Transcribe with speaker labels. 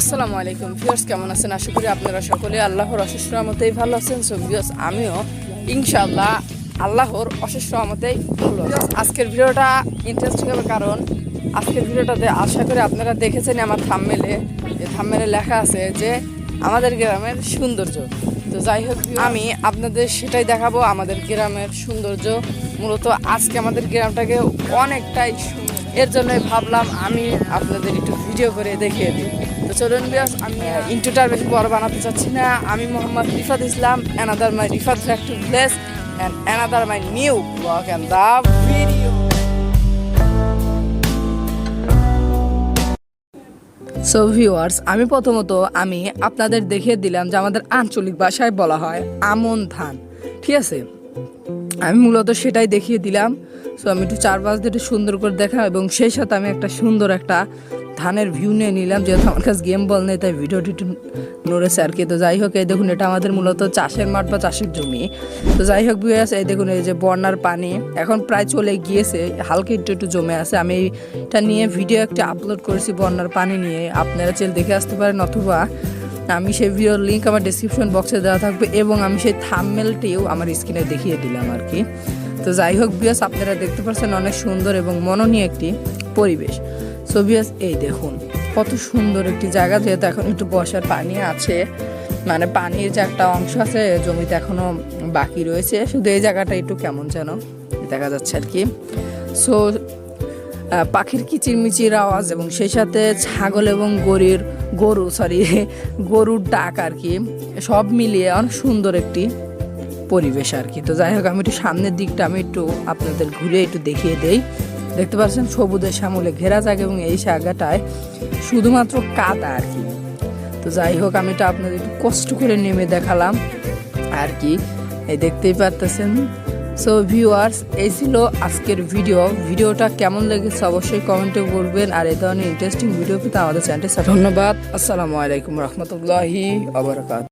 Speaker 1: আসসালামু আলাইকুম। ভিউয়ার্স কেমন আছেন? আশা করি আপনারা সকলে আল্লাহর অশেষ রহমতেই ভালো আছেন। সো ভিউয়ার্স আমিও ইনশাআল্লাহ আল্লাহর অশেষ রহমতেই ভালো আজকের ভিডিওটা ইন্টারেস্টিং হবে কারণ আজকের ভিডিওটাতে আশা করি আপনারা দেখেছেন আমার থাম্মেলে যে থাম্মেলে লেখা আছে যে আমাদের গ্রামের সৌন্দর্য। তো যাই হোক আমি আপনাদের সেটাই দেখাবো, আমাদের গ্রামের সৌন্দর্য। মূলত আজকে আমাদের গ্রামটাকে অনেকটাই এর জন্যই ভাবলাম আমি আপনাদের একটু ভিডিও করে দেখিয়ে দিই। চলুন বিয়াস আমি ইন্টুটার বেশি বড় বানাতে চাচ্ছি না। আমি Mohammad Rifat Islam another my Rifat factory place and another my new blog and the video so viewers আমি প্রথমত, আমি আপনাদের দেখিয়ে দিলাম যে আমাদের আঞ্চলিক ভাষায় বলা হয় আমন ধান। ঠিক আছে? আমি মূলত সেটাই দেখিয়ে দিলাম। সো আমি একটু চার পাঁচ দিয়ে সুন্দর করে দেখা এবং সেই সাথে আমি একটা সুন্দর একটা ধানের ভিউ নিয়ে নিলাম। যেহেতু আমার কাছে গেম বল নেই, তাই ভিডিওটি একটু নড়েছে আর কি। তো যাই হোক, এই দেখুন, এটা আমাদের মূলত চাষের মাঠ বা চাষের জমি। তো যাই হোক বিয়াস এই দেখুন, এই যে বন্যার পানি এখন প্রায় চলে গিয়েছে, হালকা একটু একটু জমে আছে। আমি এটা নিয়ে ভিডিও একটা আপলোড করেছি বন্যার পানি নিয়ে। আপনারা চেল দেখে আসতে পারেন অথবা আমি সেই ভিডিওর লিঙ্ক আমার ডিসক্রিপশন বক্সে দেওয়া থাকবে এবং আমি সেই থামমেলটিও আমার স্ক্রিনে দেখিয়ে দিলাম আর কি। তো যাই হোক বিয়াস আপনারা দেখতে পাচ্ছেন অনেক সুন্দর এবং মননীয় একটি পরিবেশ। সো বিয়াস এই দেখুন, কত সুন্দর একটি জায়গা যেহেতু এখন একটু বসার পানি আছে। মানে পানির যে একটা অংশ আছে, জমিতে এখনও বাকি রয়েছে। শুধু এই জায়গাটা একটু কেমন যেন দেখা যাচ্ছে আর কি। সো পাখির কিচিরমিচির আওয়াজ এবং সেই সাথে ছাগল এবং গরির গরু সরি গরুর ডাক আর কি সব মিলিয়ে অনেক সুন্দর একটি পরিবেশ আর কি তো যাই হোক, আমি একটু সামনের দিকটা আমি একটু আপনাদের ঘুরে একটু দেখিয়ে দেই। দেখতে পাচ্ছেন সবুজের শ্যামলে ঘেরা জায়গা এবং এই জায়গাটায় শুধুমাত্র কাদা আর কি তো যাই হোক, আমি এটা আপনাদের একটু কষ্ট করে নেমে দেখালাম আর কি এই দেখতেই পারতেছেন সো ভিউয়ার্স এই ছিল আজকের ভিডিও ভিডিওটা কেমন লেগেছে অবশ্যই কমেন্টে বলবেন। আর এই ধরনের ইন্টারেস্টিং ভিডিও পেতে আমাদের চ্যানেলটি ধন্যবাদ। আসসালামু আলাইকুম রহমতুল্লাহি আবরকাত।